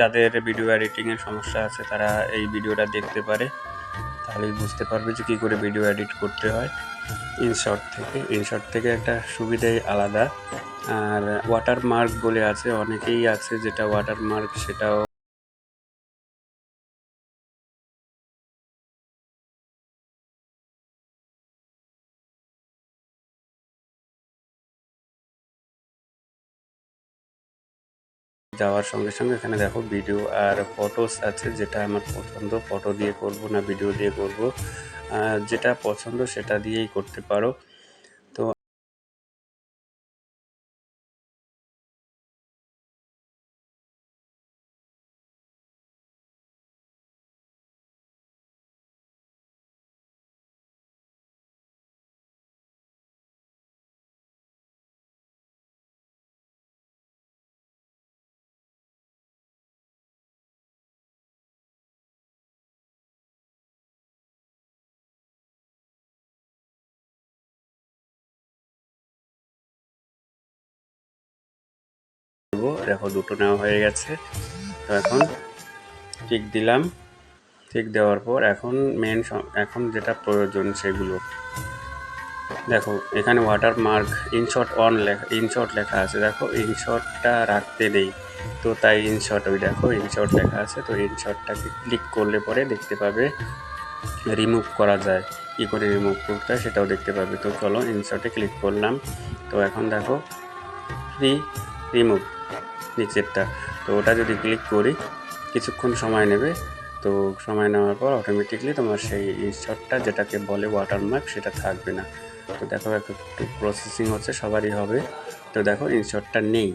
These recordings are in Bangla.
যাদের ভিডিও এডিটিংয়ের সমস্যা আছে, তারা এই ভিডিওটা দেখতে পারে। তাহলেই বুঝতে পারবে যে কী করে ভিডিও এডিট করতে হয়। ইনশর্ট থেকে। ইনশর্ট থেকে একটা সুবিধাই আলাদা। আর ওয়াটার মার্ক বলে আছে, অনেকেই আছে যেটা ওয়াটার মার্ক সেটাও যাওয়ার সঙ্গে সঙ্গে এখানে দেখো ভিডিও আর ফটোস আছে, যেটা আমার পছন্দ। ফটো দিয়ে করব না ভিডিও দিয়ে করব। যেটা পছন্দ সেটা দিয়েই করতে পারো। দেবো। দেখো, দুটো নেওয়া হয়ে গেছে। তো এখন টিক দিলাম। টিক দেওয়ার পর এখন মেন এখন যেটা প্রয়োজন সেগুলো। দেখো, এখানে ওয়াটার মার্ক ইনশট অন লেখা ইনশট লেখা আছে। দেখো ইনশটটা রাখতে নেই। তো তাই ইনশট ওই দেখো ইনশট লেখা আছে। তো ইনশটটাকে ক্লিক করলে পরে দেখতে পাবে রিমুভ করা যায়। কী করে রিমুভ করতে হয় সেটাও দেখতে পাবে। তো চলো ইনশটে ক্লিক করলাম। তো এখন দেখো ফ্রি রিমুভ নিচেরটা তো ওটা যদি ক্লিক করি, কিছুক্ষণ সময় নেবে। তো সময় নেওয়ার পর অটোমেটিকলি তোমার সেই ইনশটটা যেটাকে বলে ওয়াটারমার্ক সেটা থাকবে না। তো দেখো, একটু প্রসেসিং হচ্ছে, সবারই হবে। তো দেখো ইনশটটা নেই।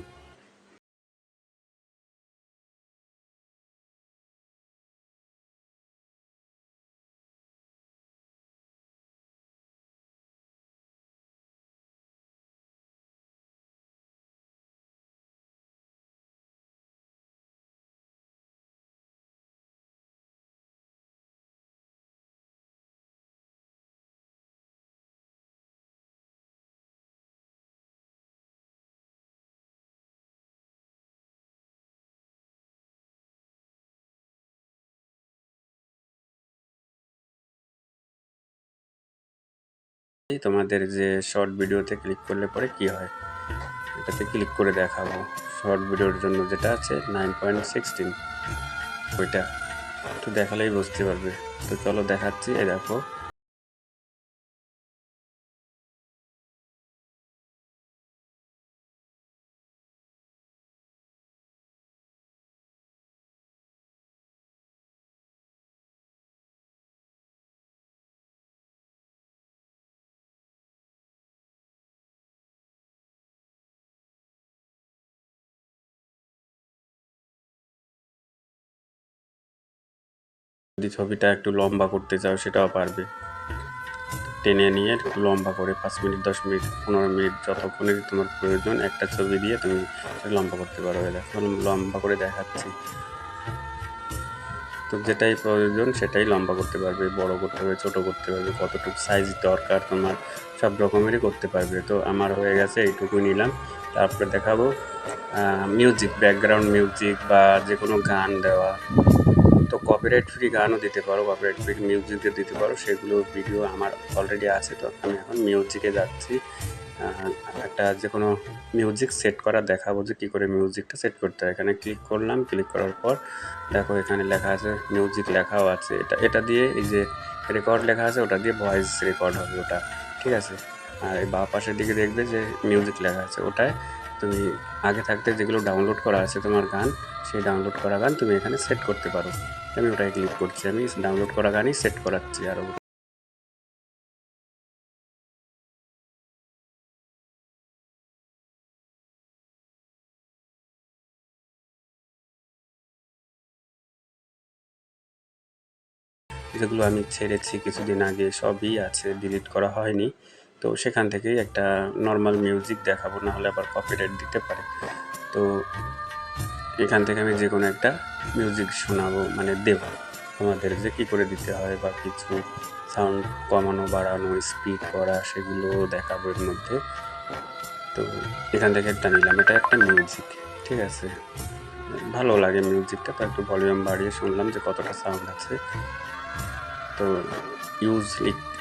তোমাদের যে শর্ট ভিডিওতে ক্লিক করলে পরে কি হয়? এটাতে ক্লিক করে দেখাবো। শর্ট ভিডিওর জন্য যেটা আছে নাইন পয়েন্ট সিক্সটিন ওইটা। একটু দেখালেই বুঝতে পারবে। তো চলো দেখাচ্ছি এ দেখো। যদি ছবিটা একটু লম্বা করতে চাও, সেটাও পারবে। টেনে নিয়ে লম্বা করে পাঁচ মিনিট, দশ মিনিট, পনেরো মিনিট যতক্ষণে তোমার প্রয়োজন, একটা ছবি দিয়ে তুমি লম্বা করতে পারো। দেখো লম্বা করে দেখাচ্ছি। তো যেটাই প্রয়োজন, সেটাই লম্বা করতে পারবে, বড় করতে পারবে, ছোট করতে পারবে, কতটুকু সাইজ দরকার তোমার, সব রকমেরই করতে পারবে। তো আমার হয়ে গেছে, এইটুকু নিলাম। তারপরে দেখাবো মিউজিক ব্যাকগ্রাউন্ড মিউজিক বা যে কোনো গান দেওয়া। তো কপিরাইট ফ্রি গানও দিতে পারো কপিরাইট ফ্রি মিউজিকও দিতে পারো, সেগুলো ভিডিও আমার অলরেডি আছে, তো আমি এখন মিউজিকে যাচ্ছি। একটা যে কোনো মিউজিক সেট করা দেখাবো যে কী করে মিউজিকটা সেট করতে হয়। এখানে ক্লিক করলাম ক্লিক করার পর দেখো এখানে লেখা আছে মিউজিক লেখাও আছে। এটা এটা দিয়ে এই যে রেকর্ড লেখা আছে, ওটা দিয়ে ভয়েস রেকর্ড হবে ওটা, ঠিক আছে? আর এই বা পাশের দিকে দেখবে যে মিউজিক লেখা আছে, ওটায় তুমি আগে থাকতে যেগুলো ডাউনলোড করা আছে তোমার গান, সেই ডাউনলোড করা গান তুমি এখানে সেট করতে পারো। আমি ওটাই ক্লিক করছি, আমি ডাউনলোড করা গানই সেট করাচ্ছি আরও যেগুলো আমি ছেড়েছি কিছুদিন আগে, সবই আছে ডিলিট করা হয়নি। তো সেখান থেকেই একটা নর্মাল মিউজিক দেখাবো না হলে আবার কপিরাইট দিতে পারে। তো এখান থেকে আমি যে কোনো একটা মিউজিক শোনাবো মানে দেব। আমাদের যে কী করে দিতে হয় বা কিছু সাউন্ড কমানো, বাড়ানো স্পিড করা, সেগুলো দেখাবো এর মধ্যে। তো এখান থেকে একটা নিলাম। এটা একটা মিউজিক ঠিক আছে? ভালো লাগে মিউজিকটা তো একটু ভলিউম বাড়িয়ে শুনলাম যে কতটা সাউন্ড আছে। তো ইউজ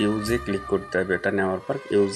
ইউজে ক্লিক করতে হবে এটা নেওয়ার পর ইউজ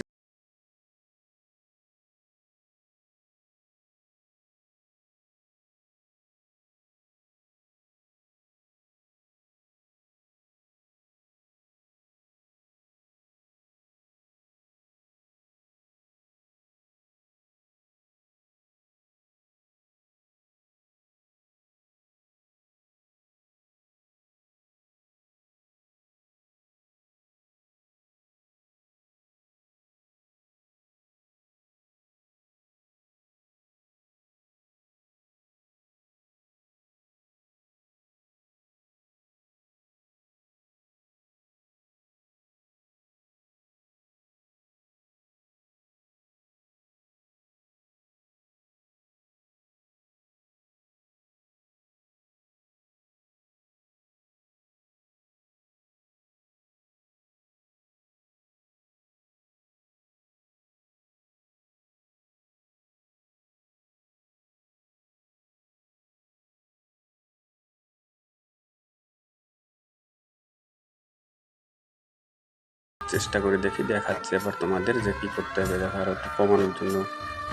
চেষ্টা করে দেখি, দেখাচ্ছি এবার তোমাদের যে কী করতে হবে দেখো আরও একটু কমানোর জন্য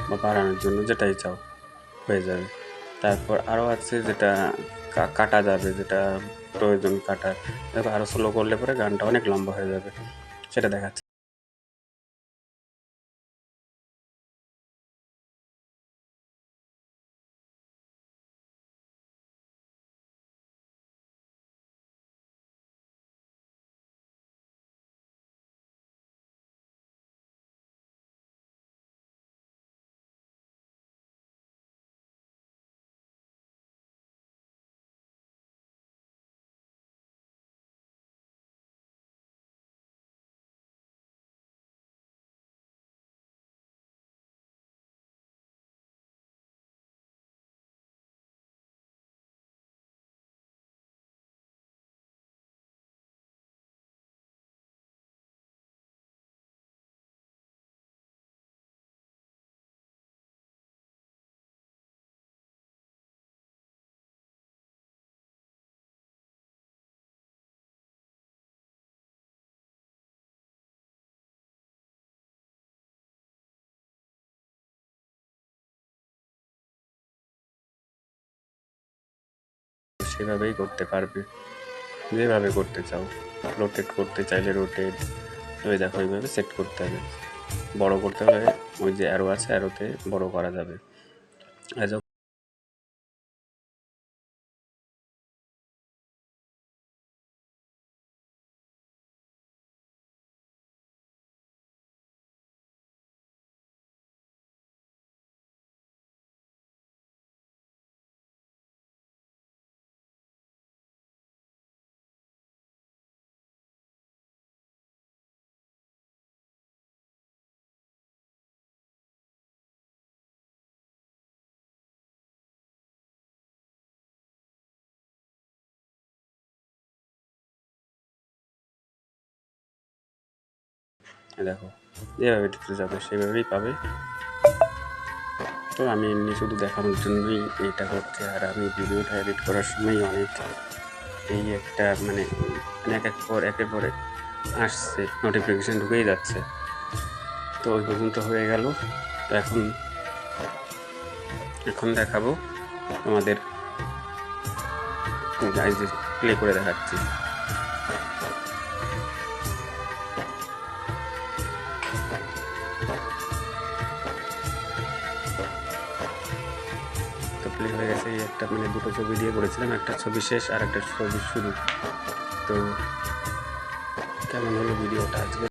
বা বাড়ানোর জন্য যেটাই চাও হয়ে যাবে। তারপর আরও আছে যেটা কাটা যাবে, যেটা প্রয়োজন কাটার। দেখো আরও স্লো করলে পরে গানটা অনেক লম্বা হয়ে যাবে। সেটা দেখাচ্ছি। সেভাবেই করতে পারবে। যেভাবে করতে চাও। রোটেট করতে চাইলে রোটেট ওই দেখো ওইভাবে সেট করতে হবে। বড় করতে হলে ওই যে অ্যারো আছে অ্যারোতে বড় করা যাবে। দেখো যেভাবে দিতে যাবে, সেভাবেই পাবে। তো আমি এমনি শুধু দেখানোর জন্যই এটা করছি, আর আমি ভিডিওটা এডিট করার সময় অনেক এই একটা মানে এক এক পর, একের পরে আসছে নোটিফিকেশান ঢুকেই যাচ্ছে। তো ওই পর্যন্ত হয়ে গেল। তো এখন এখন দেখাবো তোমাদের এই প্লে করে দেখাচ্ছি। প্লে হয়ে গেছে। এই একটা মানে দুটো ছবি দিয়ে করেছিলাম, একটা ছবি শেষ আর একটা ছবি শুরু। তো কেমন হলো ভিডিওটা আজকে?